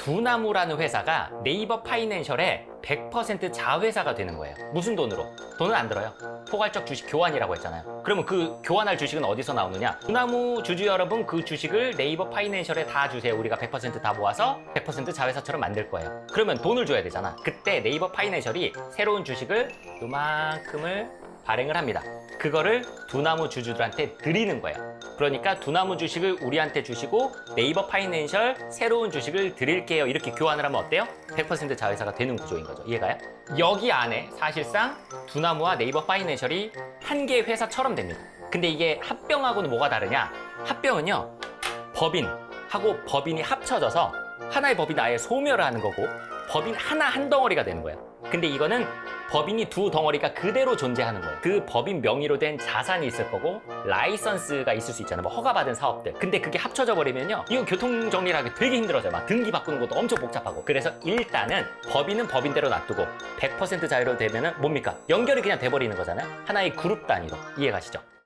두나무라는 회사가 네이버 파이낸셜의 100% 자회사가 되는 거예요. 무슨 돈으로? 돈은 안 들어요. 포괄적 주식 교환이라고 했잖아요. 그러면 그 교환할 주식은 어디서 나오느냐? 두나무 주주 여러분 그 주식을 네이버 파이낸셜에 다 주세요. 우리가 100%다 모아서 100% 자회사처럼 만들 거예요. 그러면 돈을 줘야 되잖아. 그때 네이버 파이낸셜이 새로운 주식을 요만큼을 발행을 합니다. 그거를 두나무 주주들한테 드리는 거예요. 그러니까 두나무 주식을 우리한테 주시고 네이버 파이낸셜 새로운 주식을 드릴게요. 이렇게 교환을 하면 어때요? 100% 자회사가 되는 구조인 거죠. 이해가요? 여기 안에 사실상 두나무와 네이버 파이낸셜이 한 개의 회사처럼 됩니다. 근데 이게 합병하고는 뭐가 다르냐? 합병은요. 법인하고 법인이 합쳐져서 하나의 법인 아예 소멸을 하는 거고 법인 하나 한 덩어리가 되는 거예요. 근데 이거는 법인이 두 덩어리가 그대로 존재하는 거예요. 그 법인 명의로 된 자산이 있을 거고 라이선스가 있을 수 있잖아요. 뭐 허가받은 사업들. 근데 그게 합쳐져 버리면요. 이거 교통 정리를 하기 되게 힘들어져요. 막 등기 바꾸는 것도 엄청 복잡하고. 그래서 일단은 법인은 법인대로 놔두고 100% 자유로 되면은 뭡니까? 연결이 그냥 돼 버리는 거잖아요. 하나의 그룹 단위로. 이해 가시죠?